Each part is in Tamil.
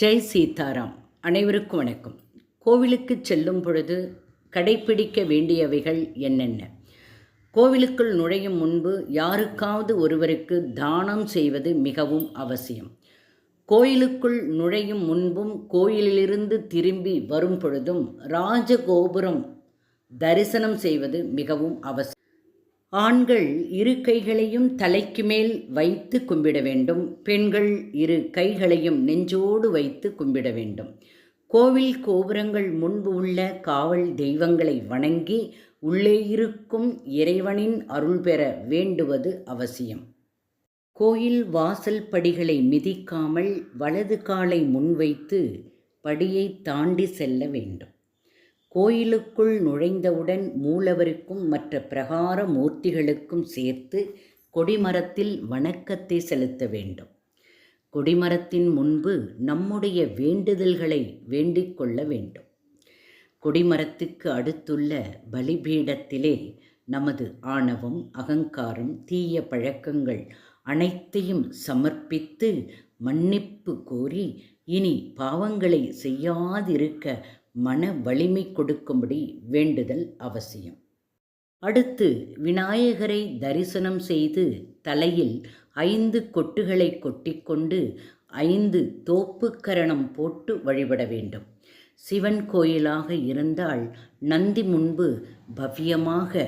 ஜெய் சீதாராம் அனைவருக்கும் வணக்கம். கோவிலுக்கு செல்லும் பொழுது கடைப்பிடிக்க வேண்டியவைகள் என்னென்ன? கோவிலுக்குள் நுழையும் முன்பு யாருக்காவது ஒருவருக்கு தானம் செய்வது மிகவும் அவசியம். கோயிலுக்குள் நுழையும் முன்பும் கோயிலிலிருந்து திரும்பி வரும் பொழுதும் ராஜகோபுரம் தரிசனம் செய்வது மிகவும் அவசியம். ஆண்கள் இரு கைகளையும் தலைக்கு மேல் வைத்து கும்பிட வேண்டும். பெண்கள் இரு கைகளையும் நெஞ்சோடு வைத்து கும்பிட வேண்டும். கோவில் கோபுரங்கள் முன்பு உள்ள காவல் தெய்வங்களை வணங்கி உள்ளே இருக்கும் இறைவனின் அருள் பெற வேண்டுவது அவசியம். கோயில் வாசல் படிகளை மிதிக்காமல் வலது காலை முன்வைத்து படியை தாண்டி செல்ல வேண்டும். கோயிலுக்குள் நுழைந்தவுடன் மூலவருக்கும் மற்ற பிரகார மூர்த்திகளுக்கும் சேர்த்து கொடிமரத்தில் வணக்கத்தை செலுத்த வேண்டும். கொடிமரத்தின் முன்பு நம்முடைய வேண்டுதல்களை வேண்டிக் கொள்ள வேண்டும். கொடிமரத்துக்கு அடுத்துள்ள பலிபீடத்திலே நமது ஆணவம் அகங்காரம் தீய பழக்கங்கள் அனைத்தையும் சமர்ப்பித்து மன்னிப்பு கோரி இனி பாவங்களை செய்யாதிருக்க மன வலிமை கொடுக்கும்படி வேண்டுதல் அவசியம். அடுத்து விநாயகரை தரிசனம் செய்து தலையில் ஐந்து கொட்டுகளை கொட்டிக்கொண்டு ஐந்து தோப்புக்கரணம் போட்டு வழிபட வேண்டும். சிவன் கோயிலாக இருந்தால் நந்தி முன்பு பவ்யமாக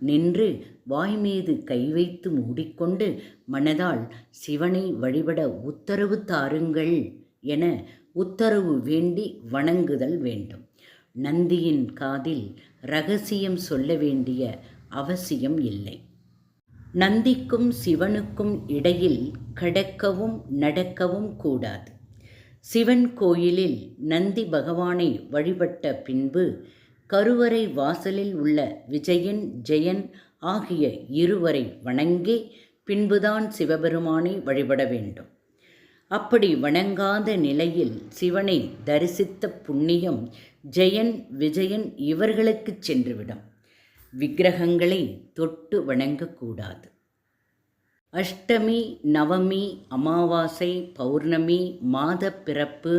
நின்று வாய் மீது கை வைத்து மூடிக்கொண்டு மனதால் சிவனை வழிபட உத்தரவு தாருங்கள் என உத்தரவு வேண்டி வணங்குதல் வேண்டும். நந்தியின் காதில் ரகசியம் சொல்ல வேண்டிய அவசியம் இல்லை. நந்திக்கும் சிவனுக்கும் இடையில் கடக்கவும் நடக்கவும் கூடாது. சிவன் கோயிலில் நந்தி பகவானை வழிபட்ட பின்பு கருவறை வாசலில் உள்ள விஜயன் ஜெயன் ஆகிய இருவரை வணங்கி பின்புதான் சிவபெருமானை வழிபட வேண்டும். அப்படி வணங்காத நிலையில் சிவனை தரிசித்த புண்ணியம் ஜெயன் விஜயன் இவர்களுக்கு சென்றுவிடும். விக்கிரகங்களை தொட்டு வணங்கக்கூடாது அஷ்டமி நவமி அமாவாசை பௌர்ணமி மாத பிறப்பு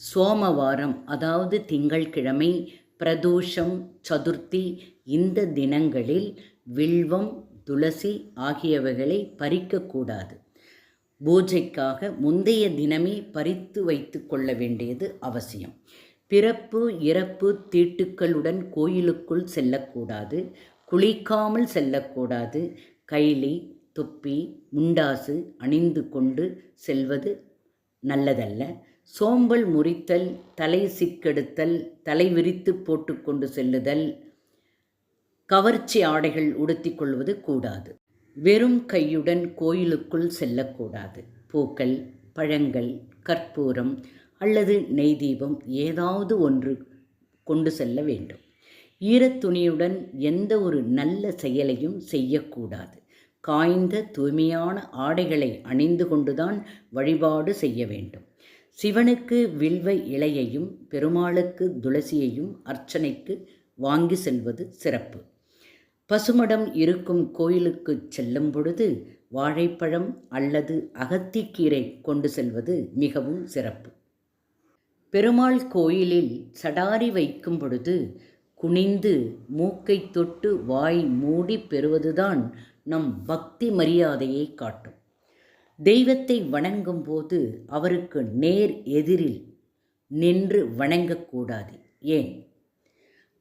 சோமவாரம் அதாவது திங்கள்கிழமை பிரதோஷம் சதுர்த்தி இந்த தினங்களில் வில்வம் துளசி ஆகியவைகளை பறிக்கக்கூடாது பூஜைக்காக முந்தைய தினமே பறித்து வைத்து கொள்ள வேண்டியது அவசியம். பிறப்பு இறப்பு தீட்டுக்களுடன் கோயிலுக்குள் செல்லக்கூடாது குளிக்காமல் செல்லக்கூடாது. கைலி தொப்பி முண்டாசு அணிந்து கொண்டு செல்வது நல்லதல்ல. சோம்பல் முறித்தல் தலை சிக்கெடுத்தல் தலை விரித்து போட்டுக்கொண்டு செல்லுதல் கவர்ச்சி ஆடைகள் உடுத்திக் கொள்வது கூடாது. வெறும் கையுடன் கோயிலுக்குள் செல்லக்கூடாது. பூக்கள் பழங்கள் கற்பூரம் அல்லது நெய் தீபம் ஏதாவது ஒன்று கொண்டு செல்ல வேண்டும். ஈரத்துணியுடன் எந்த ஒரு நல்ல செயலையும் செய்யக்கூடாது. காய்ந்த தூய்மையான ஆடைகளை அணிந்து கொண்டுதான் வழிபாடு செய்ய வேண்டும். சிவனுக்கு வில்வ இலையையும் பெருமாளுக்கு துளசியையும் அர்ச்சனைக்கு வாங்கி செல்வது சிறப்பு. பசுமடம் இருக்கும் கோயிலுக்கு செல்லும் பொழுது வாழைப்பழம் அல்லது அகத்திக்கீரை கொண்டு செல்வது மிகவும் சிறப்பு. பெருமாள் கோயிலில் சடாரி வைக்கும் பொழுது குனிந்து மூக்கை தொட்டு வாய் மூடி பெறுவதுதான் நம் பக்தி மரியாதையை காட்டும். தெய்வத்தை வணங்கும் போது அவருக்கு நேர் எதிரில் நின்று வணங்கக்கூடாது. ஏன்?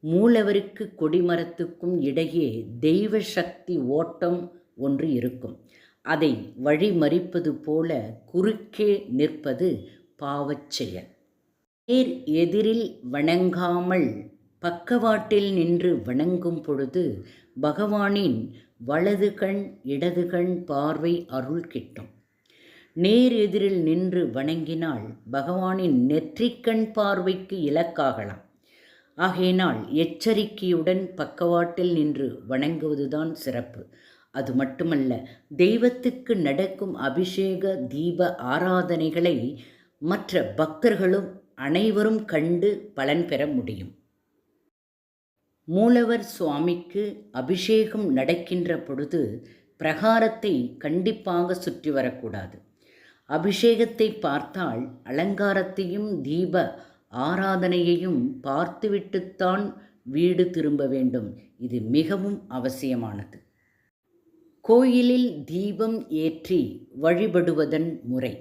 மூலவருக்கு கொடிமரத்துக்கும் இடையே தெய்வ சக்தி ஓட்டம் ஒன்று இருக்கும். அதை வழிமறிப்பது போல குறுக்கே நிற்பது பாவச் செயல் நேர் எதிரில் வணங்காமல் பக்கவாட்டில் நின்று வணங்கும் பொழுது பகவானின் வலது கண் இடது கண் பார்வை அருள் கிட்டும். நேர் எதிரில் நின்று வணங்கினால் பகவானின் நெற்றிக்கண் பார்வைக்கு இலக்காகலாம். ஆகையினால் எச்சரிக்கையுடன் பக்கவாட்டில் நின்று வணங்குவதுதான் சிறப்பு. அது மட்டுமல்ல தெய்வத்துக்கு நடக்கும் அபிஷேக தீப ஆராதனைகளை மற்ற பக்தர்களும் அனைவரும் கண்டு பலன் பெற முடியும். மூலவர் சுவாமிக்கு அபிஷேகம் நடக்கின்ற பொழுது பிரகாரத்தை கண்டிப்பாக சுற்றி வரக்கூடாது. அபிஷேகத்தை பார்த்தால் அலங்காரத்தையும் தீப ஆராதனையையும் பார்த்துவிட்டுத்தான் வீடு திரும்ப வேண்டும். இது மிகவும் அவசியமானது. கோயிலில் தீபம் ஏற்றி வழிபடுவதன் முறை.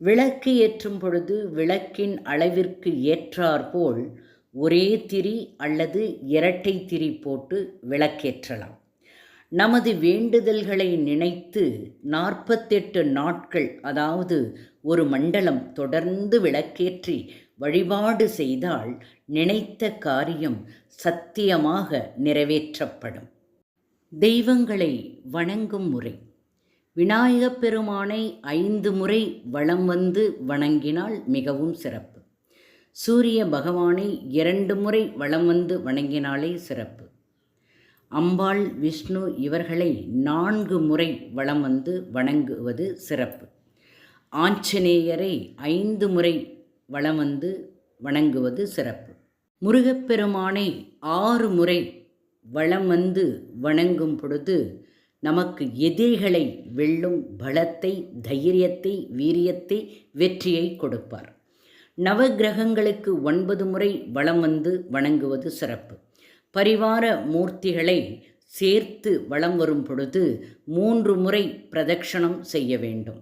விளக்கு ஏற்றும் பொழுது விளக்கின் அளவிற்கு ஏற்றாற்போல் ஒரே திரி அல்லது இரட்டை திரி போட்டு விளக்கேற்றலாம். நமது வேண்டுதல்களை நினைத்து நாற்பத்தெட்டு நாட்கள் அதாவது ஒரு மண்டலம் தொடர்ந்து விளக்கேற்றி வழிபாடு செய்தால் நினைத்த காரியம் சத்தியமாக நிறைவேற்றப்படும். தெய்வங்களை வணங்கும் முறை. விநாயகப் பெருமானை ஐந்து முறை வளம் வந்து வணங்கினால் மிகவும் சிறப்பு. சூரிய பகவானை இரண்டு முறை வளம் வந்து வணங்கினாலே சிறப்பு. அம்பாள் விஷ்ணு இவர்களை நான்கு முறை வளம் வந்து வணங்குவது சிறப்பு. ஆஞ்சநேயரை ஐந்து முறை வளம் வந்து வணங்குவது சிறப்பு. முருகப்பெருமானை ஆறு முறை வளம் வந்து வணங்கும் பொழுது நமக்கு எதிரிகளை வெல்லும் பலத்தை தைரியத்தை வீரியத்தை வெற்றியை கொடுப்பார். நவகிரகங்களுக்கு ஒன்பது முறை வளம் வந்து வணங்குவது சிறப்பு. பரிவார மூர்த்திகளை சேர்த்து வளம் வரும் பொழுது மூன்று முறை பிரதட்சணம் செய்ய வேண்டும்.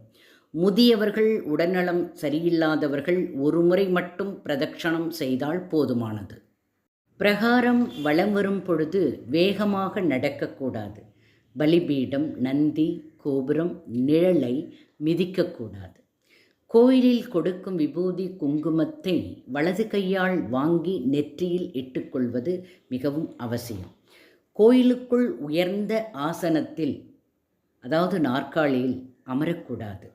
முதியவர்கள் உடல்நலம் சரியில்லாதவர்கள் ஒரு முறை மட்டும் பிரதட்சணம் செய்தால் போதுமானது. பிரகாரம் வளம் வரும் பொழுது வேகமாக நடக்கக்கூடாது பலிபீடம் நந்தி கோபுரம் நிழலை மிதிக்கக்கூடாது கோயிலில் கொடுக்கும் விபூதி குங்குமத்தை வலது கையால் வாங்கி நெற்றியில் இட்டுக்கொள்வது மிகவும் அவசியம். கோயிலுக்குள் உயர்ந்த ஆசனத்தில் அதாவது நாற்காலியில் அமரக்கூடாது.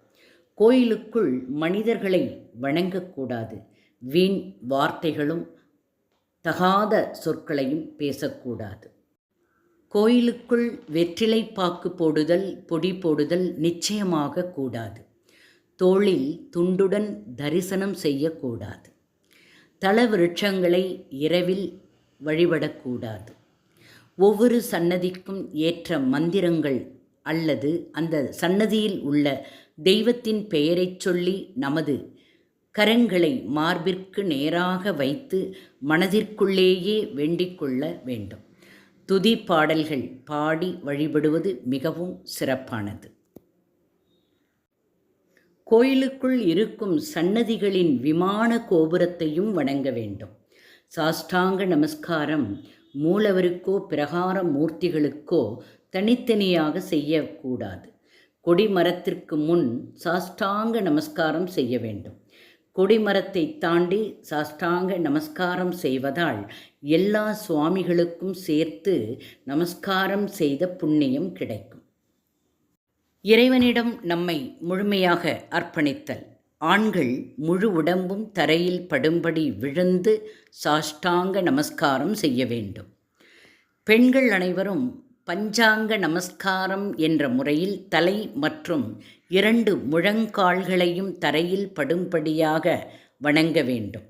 கோயிலுக்குள் மனிதர்களை வணங்கக்கூடாது வீண் வார்த்தைகளும் தகாத சொற்களையும் பேசக்கூடாது. கோயிலுக்குள் வெற்றிலை பாக்கு போடுதல் பொடி போடுதல் நிச்சயமாக கூடாது. தோளில் துண்டுடன் தரிசனம் செய்யக்கூடாது. தல விருட்சங்களை இரவில் வழிபடக்கூடாது. ஒவ்வொரு சன்னதிக்கும் ஏற்ற மந்திரங்கள் அல்லது அந்த சன்னதியில் உள்ள தெய்வத்தின் பெயரைச் சொல்லி நமது கரங்களை மார்பிற்கு நேராக வைத்து மனதிற்குள்ளேயே வேண்டிக் கொள்ள வேண்டும். துதி பாடல்கள் பாடி வழிபடுவது மிகவும் சிறப்பானது. கோயிலுக்குள் இருக்கும் சன்னதிகளின் விமான கோபுரத்தையும் வணங்க வேண்டும். சாஷ்டாங்க நமஸ்காரம் மூலவருக்கோ பிரகார மூர்த்திகளுக்கோ தனித்தனியாக செய்யக்கூடாது. கொடிமரத்திற்கு முன் சாஷ்டாங்க நமஸ்காரம் செய்ய வேண்டும். கொடிமரத்தை தாண்டி சாஷ்டாங்க நமஸ்காரம் செய்வதால் எல்லா சுவாமிகளுக்கும் சேர்த்து நமஸ்காரம் செய்த புண்ணியம் கிடைக்கும். இறைவனிடம் நம்மை முழுமையாக அர்ப்பணித்தல். ஆண்கள் முழு உடம்பும் தரையில் படும்படி விழுந்து சாஷ்டாங்க நமஸ்காரம் செய்ய வேண்டும். பெண்கள் அனைவரும் பஞ்சாங்க நமஸ்காரம் என்ற முறையில் தலை மற்றும் இரண்டு முழங்கால்களையும் தரையில் படும்படியாக வணங்க வேண்டும்.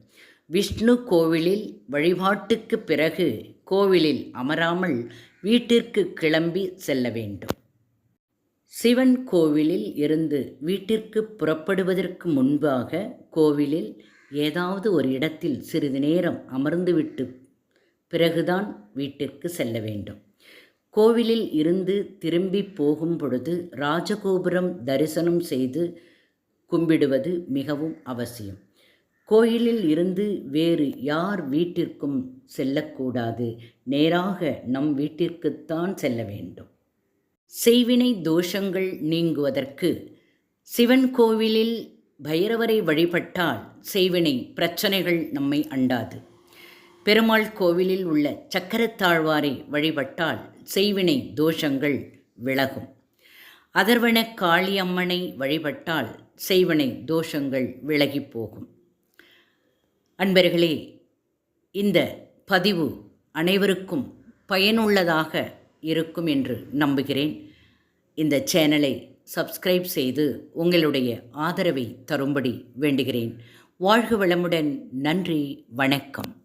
விஷ்ணு கோவிலில் வழிபாட்டுக்கு பிறகு கோவிலில் அமராமல் வீட்டிற்கு கிளம்பி செல்ல வேண்டும். சிவன் கோவிலில் இருந்து வீட்டிற்கு புறப்படுவதற்கு முன்பாக கோவிலில் ஏதாவது ஒரு இடத்தில் சிறிது நேரம் அமர்ந்துவிட்டு பிறகுதான் வீட்டிற்கு செல்ல வேண்டும். கோவிலில் இருந்து திரும்பி போகும் பொழுது ராஜகோபுரம் தரிசனம் செய்து கும்பிடுவது மிகவும் அவசியம். கோயிலில் இருந்து வேறு யார் வீட்டிற்கும் செல்லக்கூடாது. நேராக நம் வீட்டிற்குத்தான் செல்ல வேண்டும். செய்வினை தோஷங்கள் நீங்குவதற்கு சிவன் கோவிலில் பைரவரை வழிபட்டால் செய்வினை பிரச்சனைகள் நம்மை அண்டாது. பெருமாள் கோவிலில் உள்ள சக்கரத்தாழ்வாரை வழிபட்டால் செய்வினை தோஷங்கள் விலகும். அதர்வன காளியம்மனை வழிபட்டால் செய்வினை தோஷங்கள் விலகி போகும். அன்பர்களே இந்த பதிவு அனைவருக்கும் பயனுள்ளதாக இருக்கும் என்று நம்புகிறேன். இந்த சேனலை சப்ஸ்கிரைப் செய்து உங்களுடைய ஆதரவை தரும்படி வேண்டுகிறேன். வாழ்க வளமுடன் நன்றி வணக்கம்.